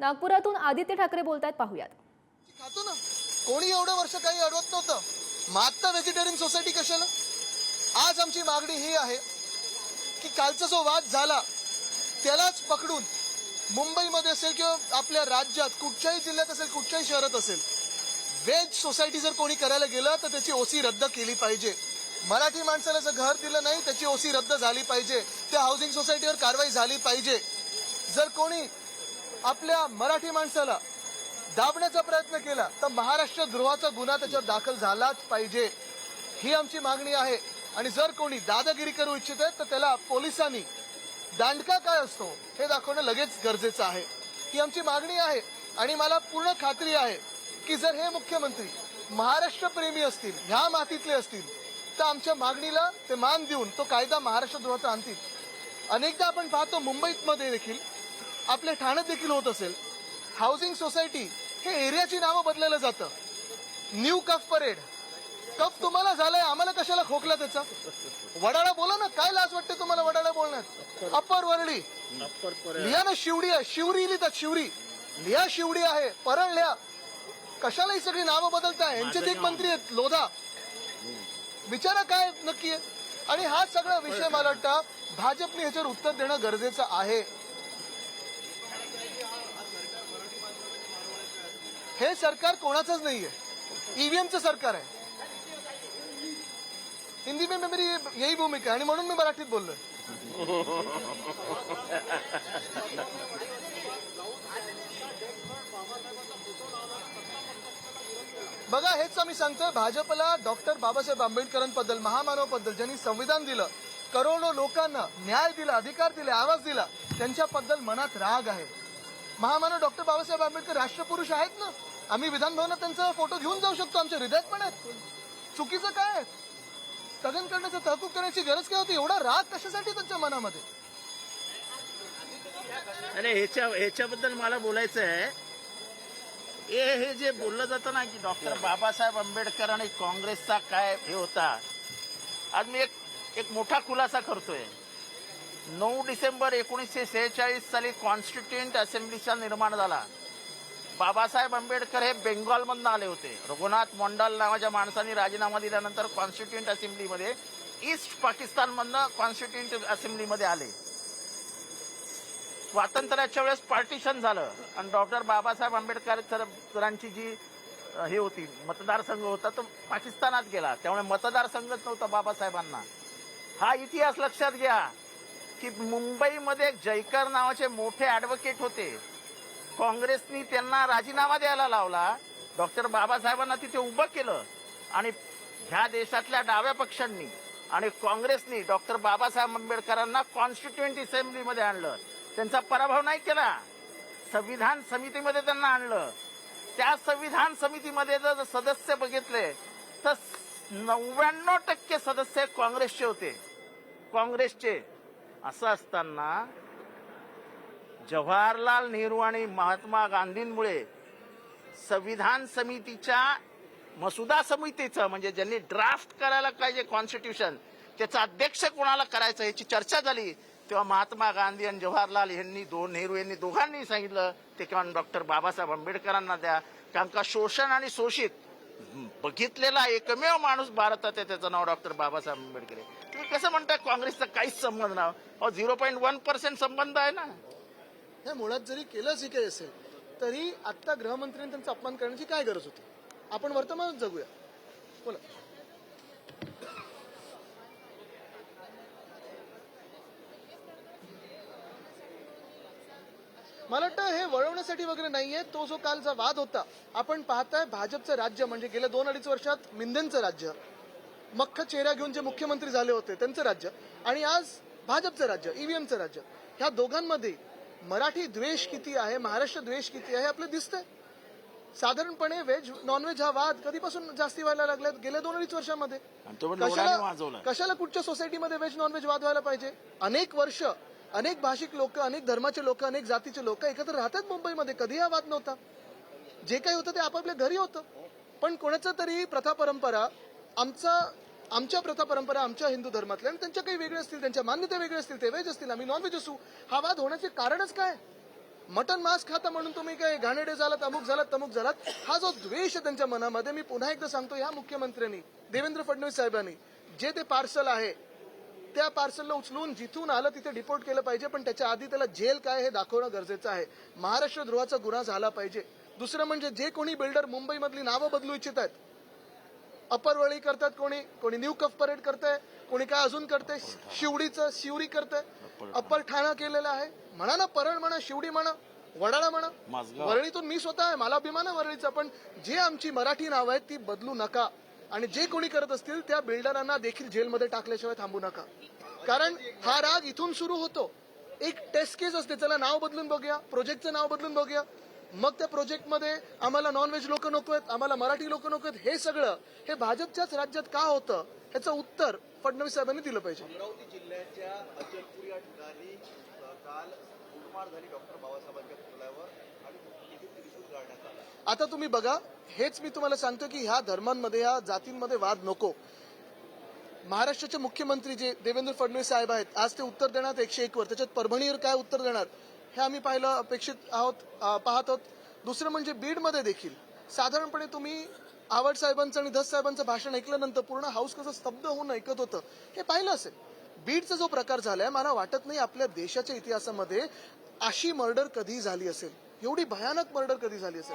नागपुरातून आदित्य ठाकरे बोलतायत पाहूयात. खातो ना. कोणी एवढं वर्ष काही अडवत नव्हतं. मागता व्हेजिटेरियन सोसायटी कशाला? आज आमची मागणी ही आहे की कालचा जो वाद झाला त्यालाच पकडून मुंबईमध्ये असेल किंवा आपल्या राज्यात कुठच्याही जिल्ह्यात असेल कुठच्याही शहरात असेल वेज सोसायटी जर कोणी करायला गेलं तर त्याची ओसी रद्द केली पाहिजे. मराठी माणसाला जर घर दिलं नाही त्याची ओसी रद्द झाली पाहिजे. त्या हाऊसिंग सोसायटीवर कारवाई झाली पाहिजे. जर कोणी आपल्या मराठी माणसाला दाबण्याचा प्रयत्न केला तर महाराष्ट्र द्रोहाचा गुन्हा त्याच्यावर दाखल झालाच पाहिजे. ही आमची मागणी आहे. आणि जर कोणी दादागिरी करू इच्छित आहे तर त्याला पोलिसांनी दांडका काय असतो हे दाखवणं लगेच गरजेचं आहे. ही आमची मागणी आहे. आणि मला पूर्ण खात्री आहे की जर हे मुख्यमंत्री महाराष्ट्र प्रेमी असतील ह्या मातीतले असतील तर आमच्या मागणीला ते मान देऊन तो कायदा महाराष्ट्र द्रोहाचा आणतील. अनेकदा आपण पाहतो मुंबईत मध्ये देखील आपल्या ठाण्यात देखील होत असेल. हाऊसिंग सोसायटी हे एरियाची नावं बदललं जातं. न्यू कफ परेड कफ तुम्हाला झालाय आम्हाला कशाला खोकला त्याचा? वडाळा बोला ना काय लाज वाटते तुम्हाला वडाळा बोलण्यात? अप्पर वरळी. लिहा ना शिवडी आहे शिवरी लिहितात शिवरी. लिहा शिवडी आहे परळ लिहा. कशाला ही सगळी नावं बदलताय? यांचेच एक मंत्री आहेत लोधा. विचारा काय नक्की आहे? आणि हा सगळा विषय मला वाटतं भाजपने ह्याच्यावर उत्तर देणं गरजेचं आहे. हे सरकार कोणाचंच नाहीये. ईव्हीएमचं सरकार आहे. हिंदी में मेरी यही भूमिका आहे आणि म्हणून मी मराठीत बोललोय. बघा हेच आम्ही सांगतोय. भाजपला डॉक्टर बाबासाहेब आंबेडकरांबद्दल महामानवाबद्दल ज्यांनी संविधान दिलं करोडो लोकांना न्याय दिला अधिकार दिले आवाज दिला त्यांच्याबद्दल मनात राग आहे. महामानव डॉक्टर बाबासाहेब आंबेडकर राष्ट्रपुरुष आहेत ना? आम्ही विधान भवनात त्यांचा फोटो घेऊन जाऊ शकतो आमच्या हृदयात पण आहेत. चुकीचं काय आहे? स्थगन करण्याचं तहकूब करण्याची गरज काय होती? एवढा राग कशासाठी त्यांच्या मनामध्ये? अरे ह्याच्या ह्याच्याबद्दल मला बोलायचं आहे हे हे जे बोललं जातं ना की डॉक्टर बाबासाहेब आंबेडकर आणि काँग्रेसचा काय हे होता आज मी एक एक मोठा खुलासा करतोय. नऊ डिसेंबर एकोणीसशे सेहेचाळीस साली कॉन्स्टिट्युएंट असेंब्लीचा निर्माण झाला. बाबासाहेब आंबेडकर हे बेंगॉलमधनं आले होते. रघुनाथ मोंडाल नावाच्या माणसाने राजीनामा दिल्यानंतर कॉन्स्टिट्युएंट असेंब्लीमध्ये ईस्ट पाकिस्तानमधनं कॉन्स्टिट्युएंट असेंब्लीमध्ये आले. स्वातंत्र्याच्या वेळेस पार्टिशन झालं. आणि डॉक्टर बाबासाहेब आंबेडकर सरांची जी हे होती मतदारसंघ होता तो पाकिस्तानात गेला. त्यामुळे मतदारसंघच नव्हता बाबासाहेबांना. हा इतिहास लक्षात घ्या. की मुंबईमध्ये जयकर नावाचे मोठे ॲडव्होकेट होते. काँग्रेसनी त्यांना राजीनामा द्यायला लावला. डॉक्टर बाबासाहेबांना तिथे उभं केलं. आणि ह्या देशातल्या डाव्या पक्षांनी आणि काँग्रेसनी डॉक्टर बाबासाहेब आंबेडकरांना कॉन्स्टिट्युएंट असेंब्लीमध्ये आणलं. त्यांचा पराभव नाही केला. संविधान समितीमध्ये त्यांना आणलं. त्या संविधान समितीमध्ये जर सदस्य बघितले तर नव्याण्णव टक्के सदस्य काँग्रेसचे होते. काँग्रेसचे असं असताना जवाहरलाल नेहरू आणि महात्मा गांधींमुळे संविधान समितीच्या मसुदा समितीचं म्हणजे ज्यांनी ड्राफ्ट करायला पाहिजे कॉन्स्टिट्यूशन त्याचं अध्यक्ष कोणाला करायचं याची चर्चा झाली. तेव्हा महात्मा गांधी आणि जवाहरलाल यांनी दोन नेहरू यांनी दोघांनी सांगितलं ते किंवा डॉक्टर बाबासाहेब आंबेडकरांना द्या. कारण का शोषण आणि शोषित बघितलेला एकमेव माणूस भारतात आहे त्याचं नाव डॉक्टर बाबासाहेब आंबेडकर आहे. तुम्ही कसं म्हणताय काँग्रेसचा काहीच संबंध नाही? झिरो पॉईंट वन पर्सेंट संबंध आहे ना. हे मुळात जरी केलंच ही काही असेल तरी आत्ता गृहमंत्र्यांनी त्यांचा अपमान करण्याची काय गरज होती? आपण वर्तमानच जगूया. बोला. मला वाटतं हे वळवण्यासाठी वगैरे नाहीये तो जो कालचा वाद होता आपण पाहताय भाजपचं राज्य म्हणजे गेल्या दोन अडीच वर्षात मिंदेंचं राज्य. मख्ख चेहरा घेऊन जे मुख्यमंत्री झाले होते त्यांचं राज्य आणि आज भाजपचं राज्य ईव्हीएमचं राज्य ह्या दोघांमध्ये मराठी द्वेष किती आहे महाराष्ट्र द्वेष किती आहे आपलं दिसतंय. साधारणपणे व्हेज नॉनव्हेज हा वाद कधीपासून जास्ती व्हायला लागलाय? गेल्या दोन अडीच वर्षामध्ये. वाजवला कशाला कुठच्या सोसायटीमध्ये व्हेज नॉनव्हेज वाद व्हायला पाहिजे? अनेक वर्ष अनेक भाषिक लोक अनेक धर्माचे लोक अनेक जातीचे लोक एकत्र राहतात मुंबईमध्ये. कधी हा वाद नव्हता? जे काही होतं ते आपापल्या घरी होतं. पण कोणाचं तरी प्रथा परंपरा आमचा आमच्या प्रथा परंपरा आमच्या हिंदू धर्मातल्या आणि त्यांच्या काही वेगळ्या असतील त्यांच्या मान्यता वेगळ्या असतील ते व्हेज असतील आम्ही नॉनव्हेज असू. हा वाद होण्याचे कारणच काय? मटन मांस खाता म्हणून तुम्ही काय घाणेडे झालात अमुक झालात तमुक झालात? हा जो द्वेष आहे त्यांच्या मनामध्ये मी पुन्हा एकदा सांगतो ह्या मुख्यमंत्र्यांनी देवेंद्र फडणवीस साहेबांनी जे ते पार्सल आहे त्या पार्सलला उचलून जिथून आलं तिथे डिपोर्ट केलं पाहिजे पण त्याच्या आधी त्याला जेल काय हे दाखवणं गरजेचं आहे. महाराष्ट्र द्रोहाचा गुन्हा झाला पाहिजे. दुसरं म्हणजे जे कोणी बिल्डर मुंबईमधली नावं बदलू इच्छित आहेत अपर वळी करतात कोणी कोणी न्यू कफ परेड करतंय कोणी काय अजून करतंय शिवडीचं शिवरी करतंय. अप्पर ठाणा. केलेलं आहे. म्हणा ना परळ म्हणा शिवडी म्हणा वडाळा म्हणा. वरळीतून मी स्वतः आहे मला अभिमान आहे वरळीचा पण जे आमची मराठी नावं आहेत ती बदलू नका. आणि जे कोणी करत असतील त्या बिल्डरांना देखील जेलमध्ये टाकल्याशिवाय थांबू नका. कारण हा राग इथून सुरू होतो. एक टेस्ट केस असते चला नाव बदलून बघूया प्रोजेक्टचं नाव बदलून बघूया. मग त्या प्रोजेक्टमध्ये आम्हाला नॉनव्हेज लोक नको आहेत आम्हाला मराठी लोक नको आहेत. हे सगळं हे भाजपच्याच राज्यात का होतं ह्याचं उत्तर फडणवीस साहेबांनी दिलं पाहिजे. अमरावती जिल्ह्याच्या अचलपूर या ठिकाणी काल लूटमार झाली डॉक्टर बाबासाहेबांच्या पुतळ्यावर आणि तिथे त्रिशूल गाडण्यात आला. आता तुम्ही बघा हेच मी तुम्हाला सांगतो की ह्या धर्मांमध्ये ह्या जातींमध्ये वाद नको. महाराष्ट्राचे मुख्यमंत्री जे देवेंद्र फडणवीस साहेब आहेत आज ते उत्तर देणार एकशे एक वर. त्याच्यात परभणीवर काय उत्तर देणार? हे आम्ही पाहिलं अपेक्षित आहोत पाहत आहोत. दुसरं म्हणजे बीडमध्ये देखील. साधारणपणे तुम्ही आवड साहेबांचं आणि धस साहेबांचं भाषण ऐकल्यानंतर पूर्ण हाऊस कसं स्तब्ध होऊन ऐकत होतं हे पाहिलं असेल. बीडचा जो प्रकार झालाय मला वाटत नाही आपल्या देशाच्या इतिहासामध्ये अशी मर्डर कधी झाली असेल. एवढी भयानक मर्डर कधी झाली असेल?